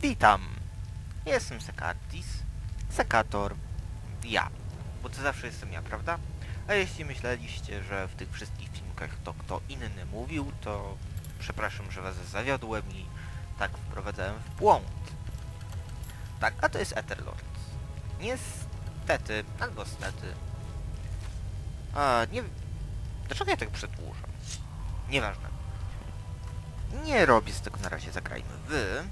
Witam! Jestem Sekatis, Sekator, ja. Bo to zawsze jestem ja, prawda? A jeśli myśleliście, że w tych wszystkich filmikach to kto inny mówił, to przepraszam, że was zawiodłem i tak wprowadzałem w błąd. Tak, a to jest Etherlord. Niestety, albo stety. A, nie... Dlaczego ja tak przedłużam? Nieważne. Nie robię z tego na razie Zagrajmy Wy.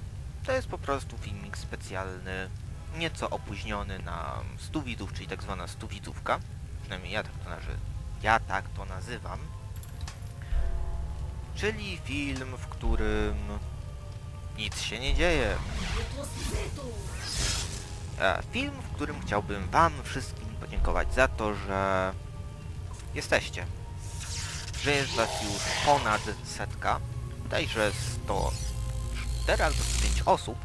To jest po prostu filmik specjalny, nieco opóźniony na 100 widzów, czyli tak zwana 100 widzówka. Przynajmniej ja tak to, nazy ja tak to nazywam. Czyli film, w którym nic się nie dzieje. E, Film, w którym chciałbym Wam wszystkim podziękować za to, że jesteście. Że jest Was już ponad setka. Bodajże 104 albo 105 osób.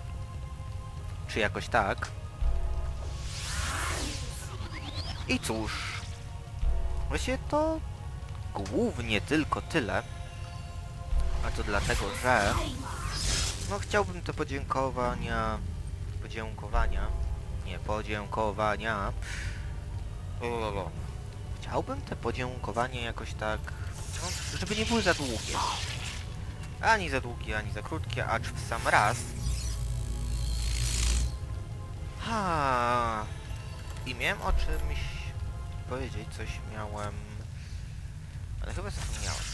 Czy jakoś tak. I cóż. Właściwie to głównie tylko tyle. A to dlatego, że no chciałbym te podziękowania podziękowania nie, podziękowania chciałbym te podziękowania jakoś tak żeby nie były za długie ani za długie, ani za krótkie, acz w sam raz. Ha. I miałem o czymś powiedzieć, coś miałem ale chyba zapomniałem.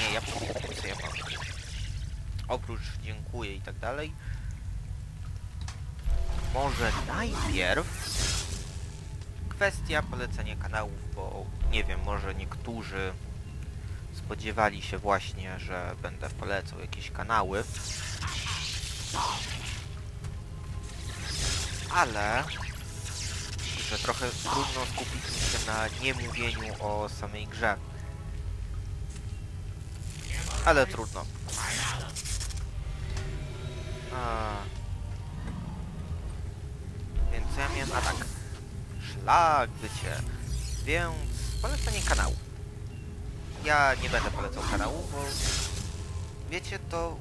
Nie, ja pamiętam co ja mam oprócz dziękuję i tak dalej. Może najpierw kwestia polecenia kanałów, bo nie wiem, może niektórzy spodziewali się właśnie, że będę polecał jakieś kanały. Ale że trochę trudno skupić mi się na niemówieniu o samej grze. Ale trudno. A. Więc ja miałem atak. Szlak, bycie. Więc polecenie kanału. Ja nie będę polecał kanału, bo wiecie, to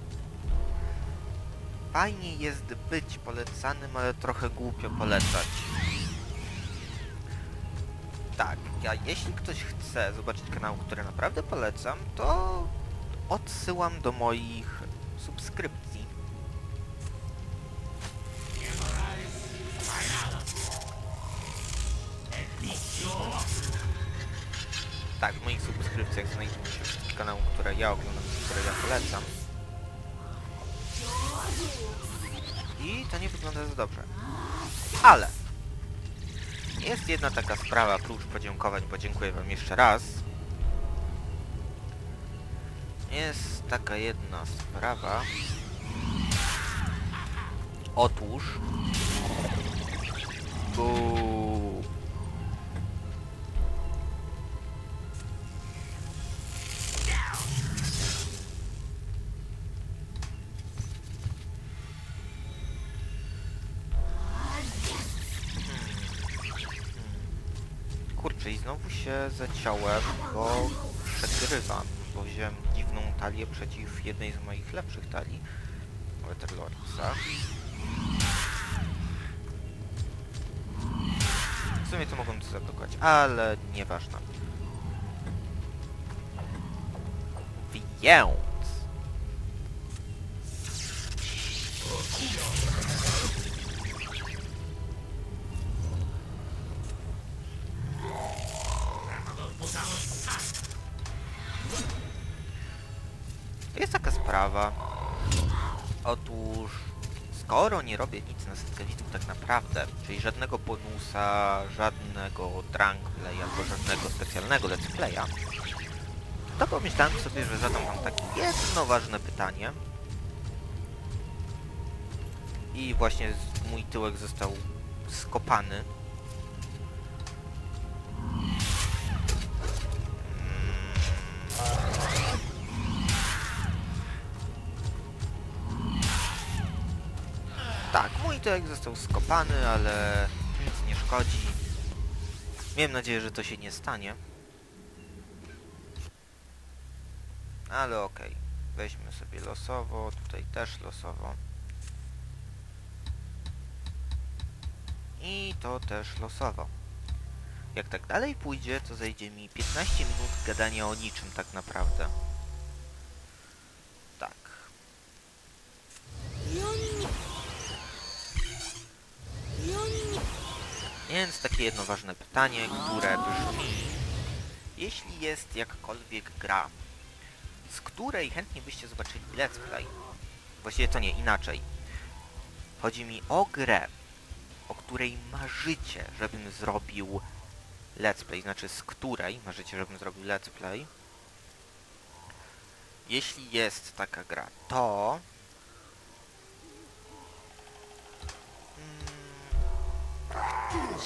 fajnie jest być polecanym, ale trochę głupio polecać. Tak, ja jeśli ktoś chce zobaczyć kanał, który naprawdę polecam, to odsyłam do moich subskrypcji. Ja oglądam, które ja polecam. I to nie wygląda za dobrze. Ale jest jedna taka sprawa, prócz podziękowań, bo dziękuję wam jeszcze raz. Jest taka jedna sprawa. Otóż... Buu. Znowu się zaciąłem, bo przegrywam, bo wziąłem dziwną talię przeciw jednej z moich lepszych talii, Weterlordsa. W sumie to mogłem to zablokować, ale nieważne. Więc... sprawa. Otóż, skoro nie robię nic na widzów tak naprawdę, czyli żadnego bonusa, żadnego drunk play albo żadnego specjalnego let's playa, to pomyślałem sobie, że zadam wam takie jedno ważne pytanie. I właśnie mój tyłek został skopany. Tak, mój deck został skopany, ale nic nie szkodzi. Miałem nadzieję, że to się nie stanie. Ale okej. Okay. Weźmy sobie losowo, tutaj też losowo. I to też losowo. Jak tak dalej pójdzie, to zejdzie mi 15 minut gadania o niczym tak naprawdę. Takie jedno ważne pytanie, które brzmi... Jeśli jest jakakolwiek gra, z której chętnie byście zobaczyli let's play, właściwie to nie, inaczej. Chodzi mi o grę, o której marzycie, żebym zrobił let's play, znaczy z której marzycie, żebym zrobił let's play. Jeśli jest taka gra, to...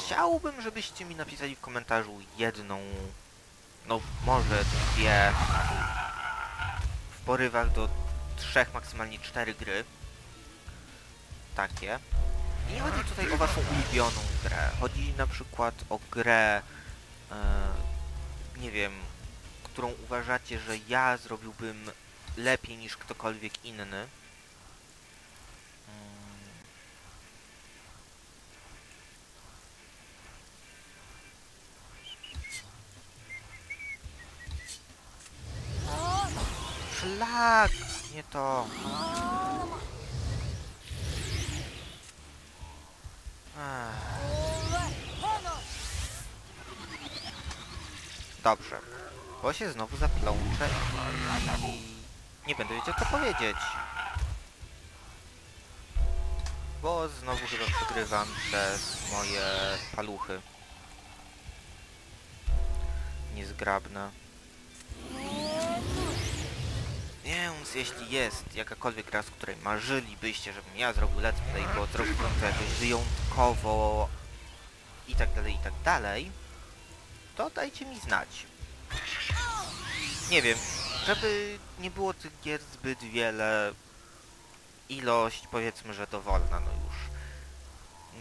Chciałbym, żebyście mi napisali w komentarzu jedną, no może dwie, w porywach do trzech, maksymalnie cztery gry. Takie. I nie chodzi tutaj o waszą ulubioną grę. Chodzi na przykład o grę, e, nie wiem, którą uważacie, że ja zrobiłbym lepiej niż ktokolwiek inny. Szlak! Nie to. Dobrze. Bo się znowu zaplączę i nie będę wiedział co powiedzieć. Bo znowu chyba przegrywam przez moje paluchy. Niezgrabne. Więc jeśli jest jakakolwiek gra, z której marzylibyście, żebym ja zrobił let's play, bo zrobiłbym to jakoś wyjątkowo i tak dalej, i tak dalej, to dajcie mi znać. Nie wiem, żeby nie było tych gier zbyt wiele, ilość powiedzmy, że dowolna, no już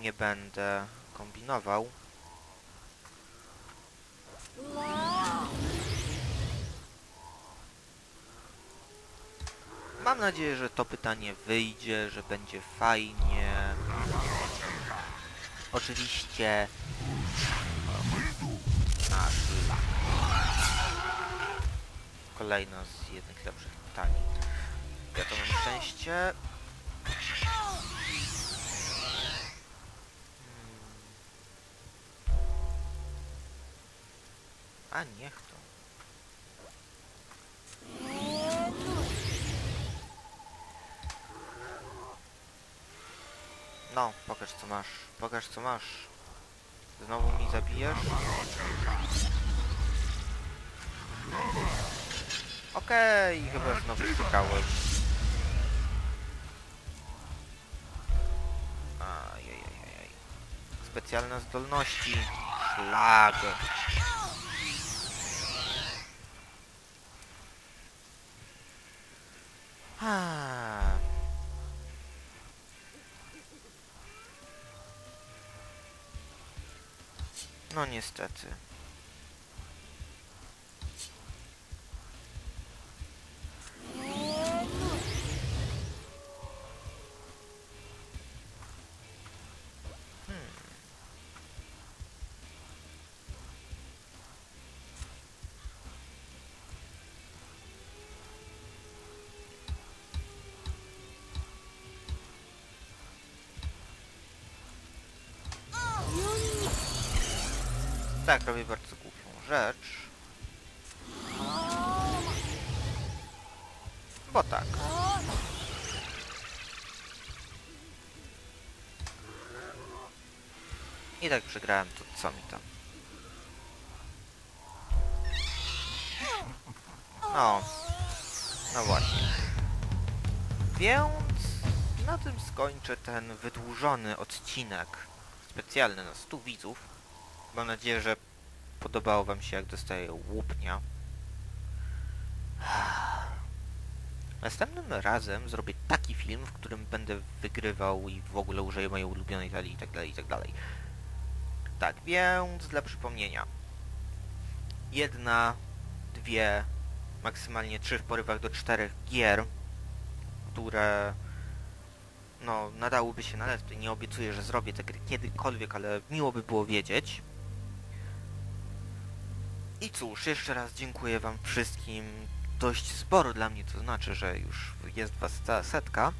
nie będę kombinował. Mam nadzieję, że to pytanie wyjdzie, że będzie fajnie. Oczywiście nasz. Kolejno z jednych lepszych pytań. Ja to mam szczęście. Hmm. A niech to. No, pokaż co masz. Pokaż co masz. Znowu mi zabijesz? Okej, chyba znowu szukałem. Ajajajaj. Specjalne zdolności. Szlag. Ha. No niestety. Tak, robię bardzo głupią rzecz. Bo tak. I tak przegrałem, to co mi tam? No. No właśnie. Więc na tym skończę ten wydłużony odcinek specjalny na 100 widzów. Mam nadzieję, że podobało wam się jak dostaję łupnia. Następnym razem zrobię taki film, w którym będę wygrywał i w ogóle użyję mojej ulubionej talii i tak dalej, i tak. Tak, więc dla przypomnienia. Jedna, dwie, maksymalnie trzy w porywach do czterech gier, które no, nadałoby się na. Nie obiecuję, że zrobię tę gry kiedykolwiek, ale miło by było wiedzieć. I cóż, jeszcze raz dziękuję wam wszystkim. Dość sporo dla mnie, to znaczy, że już jest was ta setka.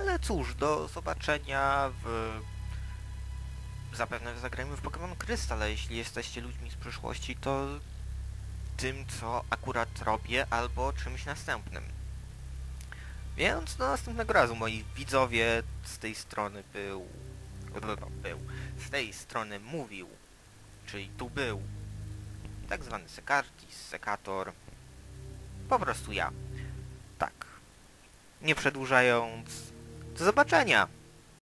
Ale cóż, do zobaczenia w... Zapewne zagrajmy w Pokémon Krystal, a jeśli jesteście ludźmi z przyszłości, to tym, co akurat robię, albo czymś następnym. Więc do następnego razu, moi widzowie, z tej strony był... był. Z tej strony mówił, czyli tu był tak zwany Sekartis, Sekator, po prostu ja. Tak. Nie przedłużając, do zobaczenia!